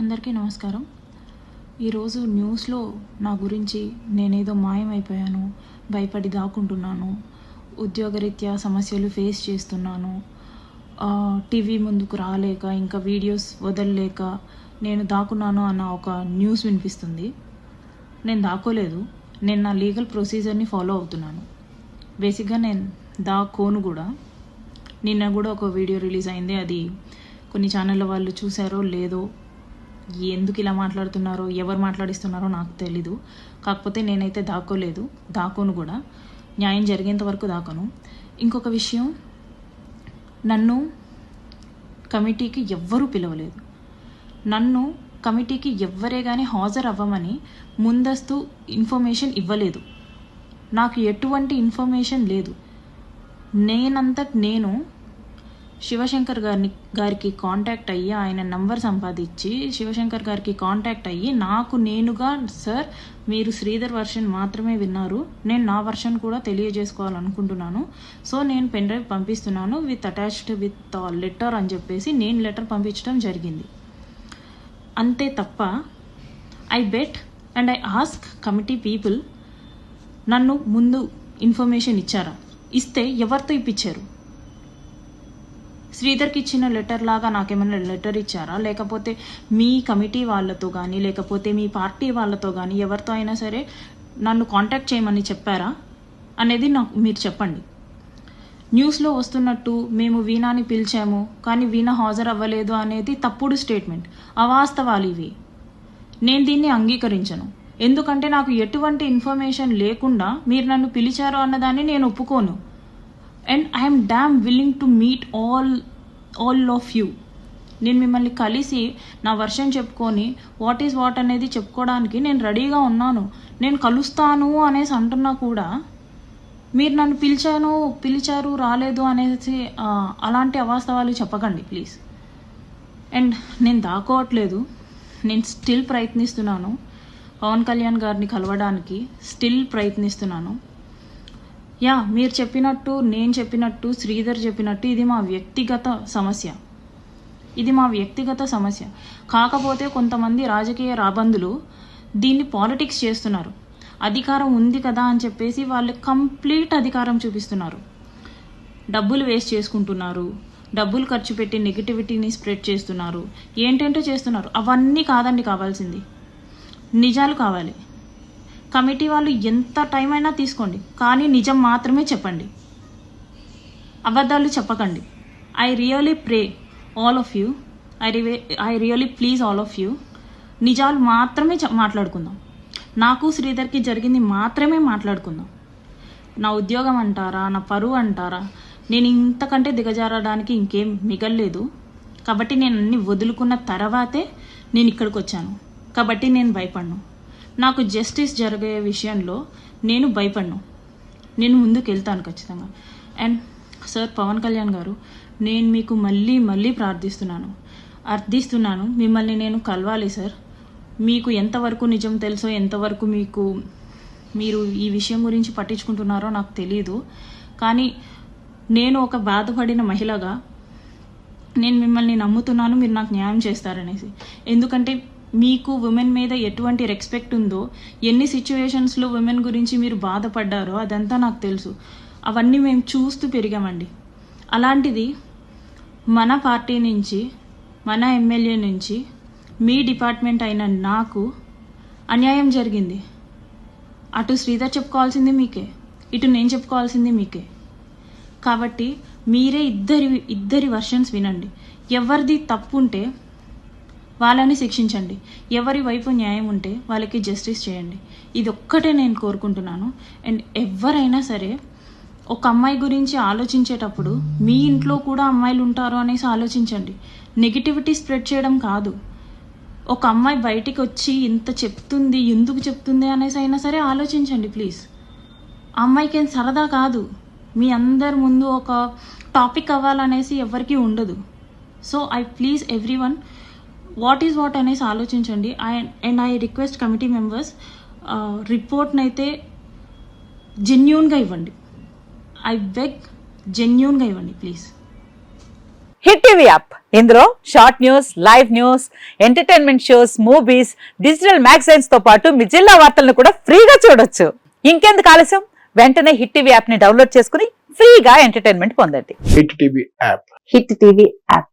అందరికీ నమస్కారం. ఈరోజు న్యూస్లో నా గురించి నేనేదో మాయమైపోయాను భయపడి దాక్కుంటున్నాను ఉద్యోగరీత్యా సమస్యలు ఫేస్ చేస్తున్నాను. టీవీ ముందుకు రాలేక ఇంకా వీడియోస్ వదలలేక నేను దాక్కున్నాను అన్న ఒక న్యూస్ వినిపిస్తుంది. నేను దాక్కోలేదు. నేను నా లీగల్ ప్రొసీజర్ని ఫాలో అవుతున్నాను. బేసిక్గా నేను దాక్కోను కూడా. నిన్న కూడా ఒక వీడియో రిలీజ్ అయింది. అది కొన్ని ఛానళ్ళ వాళ్ళు చూసారో లేదో ఎందుకు ఇలా మాట్లాడుతున్నారో ఎవరు మాట్లాడిస్తున్నారో నాకు తెలీదు. కాకపోతే నేనైతే దాక్కోలేదు. దాకోను కూడా. న్యాయం జరిగేంత వరకు దాకోను ఇంకొక విషయం నన్ను కమిటీకి ఎవ్వరూ పిలవలేదు. నన్ను కమిటీకి ఎవ్వరే కానీ హాజరు అవ్వమని ముందస్తు ఇన్ఫర్మేషన్ ఇవ్వలేదు. నాకు ఎటువంటి ఇన్ఫర్మేషన్ లేదు. నేనంతట నేను శివశంకర్ గారిని గారికి కాంటాక్ట్ అయ్యి ఆయన నంబర్ సంపాదించి శివశంకర్ గారికి కాంటాక్ట్ అయ్యి నాకు నేనుగా సార్ మీరు శ్రీధర్ వర్షన్ మాత్రమే విన్నారు. నేను నా వర్షన్ కూడా తెలియజేసుకోవాలనుకుంటున్నాను. సో నేను పెన్ డ్రైవ్ పంపిస్తున్నాను విత్ అటాచ్డ్ విత్ లెటర్ అని చెప్పేసి నేను లెటర్ పంపించడం జరిగింది. అంతే తప్ప I bet and I ask committee people నన్ను ముందు ఇన్ఫర్మేషన్ ఇచ్చారా? ఇస్తే ఎవరితో ఇప్పించారు? శ్రీధర్కి ఇచ్చిన లెటర్ లాగా నాకేమైనా లెటర్ ఇచ్చారా? లేకపోతే మీ కమిటీ వాళ్ళతో కానీ లేకపోతే మీ పార్టీ వాళ్ళతో కానీ ఎవరితో అయినా సరే నన్ను కాంటాక్ట్ చేయమని చెప్పారా? అనేది నాకు మీరు చెప్పండి. న్యూస్లో వస్తున్నట్టు మేము వీణాని పిలిచాము కానీ వీణ హాజరు అవ్వలేదు అనేది తప్పుడు స్టేట్మెంట్. అవాస్తవాలు ఇవి. నేను దీన్ని అంగీకరించను. ఎందుకంటే నాకు ఎటువంటి ఇన్ఫర్మేషన్ లేకుండా మీరు నన్ను పిలిచారు అన్నదాన్ని నేను ఒప్పుకోను. And I'm damn willing to meet all all of you నేను మిమ్మల్ని కలిసి నా వర్షన్ చెప్పుకొని వాట్ ఈజ్ వాట్ అనేది చెప్పుకోవడానికి నేను రెడీగా ఉన్నాను. నేను కలుస్తాను అనేసి అంటున్నా కూడా మీరు నన్ను పిలిచాను పిలిచారు రాలేదు అనేసి అలాంటి అవాస్తవాలు చెప్పకండి ప్లీజ్ అండ్ నేను దాకోవట్లేదు నేను స్టిల్ ప్రయత్నిస్తున్నాను. పవన్ కళ్యాణ్ గారిని కలవడానికి స్టిల్ ప్రయత్నిస్తున్నాను. యా మీరు చెప్పినట్టు నేను చెప్పినట్టు శ్రీధర్ చెప్పినట్టు ఇది మా వ్యక్తిగత సమస్య. ఇది మా వ్యక్తిగత సమస్య. కాకపోతే కొంతమంది రాజకీయ రాబందులు దీన్ని పాలిటిక్స్ చేస్తున్నారు. అధికారం ఉంది కదా అని చెప్పేసి వాళ్ళు కంప్లీట్ అధికారం చూపిస్తున్నారు. డబ్బులు వేస్ట్ చేసుకుంటున్నారు. డబ్బులు ఖర్చు పెట్టి నెగిటివిటీని స్ప్రెడ్ చేస్తున్నారు. ఏంటంటే చేస్తున్నారు. అవన్నీ కాదండి కావాల్సింది. నిజాలు కావాలి. కమిటీ వాళ్ళు ఎంత టైం అయినా తీసుకోండి. కానీ నిజం మాత్రమే చెప్పండి. అబద్ధాలు చెప్పకండి. I really pray all of you I Reeve I really please all of you నిజాలు మాత్రమే మాట్లాడుకుందాం. నాకు శ్రీధర్కి జరిగింది మాత్రమే మాట్లాడుకుందాం. నా ఉద్యోగం అంటారా నా పరువు అంటారా? నేను ఇంతకంటే దిగజారడానికి ఇంకేం మిగల్లేదు. కాబట్టి నేను అన్ని వదులుకున్న తర్వాతే నేను ఇక్కడికి వచ్చాను కాబట్టి నేను భయపడ్ను. నాకు జస్టిస్ జరిగే విషయంలో నేను భయపడను. నేను ముందుకు వెళ్తాను ఖచ్చితంగా. అండ్ సార్ పవన్ కళ్యాణ్ గారు నేను మీకు మళ్ళీ మళ్ళీ ప్రార్థిస్తున్నాను. అర్థిస్తున్నాను మిమ్మల్ని నేను కలవాలి సార్ మీకు ఎంతవరకు నిజం తెలుసో ఎంతవరకు మీకు మీరు ఈ విషయం గురించి పట్టించుకుంటున్నారో నాకు తెలియదు కానీ నేను ఒక బాధపడిన మహిళగా నేను మిమ్మల్ని నమ్ముతున్నాను మీరు నాకు న్యాయం చేస్తారనేసి. ఎందుకంటే మీకు ఉమెన్ మీద ఎటువంటి రెస్పెక్ట్ ఉందో ఎన్ని సిచ్యువేషన్స్లో ఉమెన్ గురించి మీరు బాధపడ్డారో అదంతా నాకు తెలుసు. అవన్నీ మేము చూస్తూ పెరిగామండి. అలాంటిది మన పార్టీ నుంచి మన ఎమ్మెల్యే నుంచి మీ డిపార్ట్మెంట్ అయిన నాకు అన్యాయం జరిగింది. అటు శ్రీధర్ చెప్పుకోవాల్సింది మీకే ఇటు నేను చెప్పుకోవాల్సింది మీకే. కాబట్టి మీరే ఇద్దరి ఇద్దరి వర్షన్స్ వినండి. ఎవరిది తప్పు ఉంటే వాళ్ళని శిక్షించండి. ఎవరి వైపు న్యాయం ఉంటే వాళ్ళకి జస్టిస్ చేయండి. ఇది ఒక్కటే నేను కోరుకుంటున్నాను. అండ్ ఎవరైనా సరే ఒక అమ్మాయి గురించి ఆలోచించేటప్పుడు మీ ఇంట్లో కూడా అమ్మాయిలు ఉంటారు అనేసి ఆలోచించండి. నెగిటివిటీ స్ప్రెడ్ చేయడం కాదు. ఒక అమ్మాయి బయటికి వచ్చి ఇంత చెప్తుంది ఎందుకు చెప్తుంది అనేసి అయినా సరే ఆలోచించండి ప్లీజ్ అమ్మాయికి ఏం సరదా కాదు. మీ అందరి ముందు ఒక టాపిక్ అవ్వాలనేసి ఎవరికీ ఉండదు. So I please everyone what is what అనేసి ఆలోచించండి. And I request committee members రిపోర్ట్ని అయితే జెన్యున్గా ఇవ్వండి. ఐ బెగ్ జెన్యున్గా ఇవ్వండి ప్లీజ్. Hit TV app. ఇందులో short news live news entertainment shows movies digital మ్యాగజైన్స్తో పాటు మీ జిల్లా వార్తలను కూడా ఫ్రీగా చూడొచ్చు. ఇంకెందుకు ఆలస్యం? వెంటనే హిట్ టీవీ యాప్ని డౌన్లోడ్ చేసుకుని ఫ్రీగా ఎంటర్టైన్మెంట్ పొందండి. Hit TV app. Hit TV app.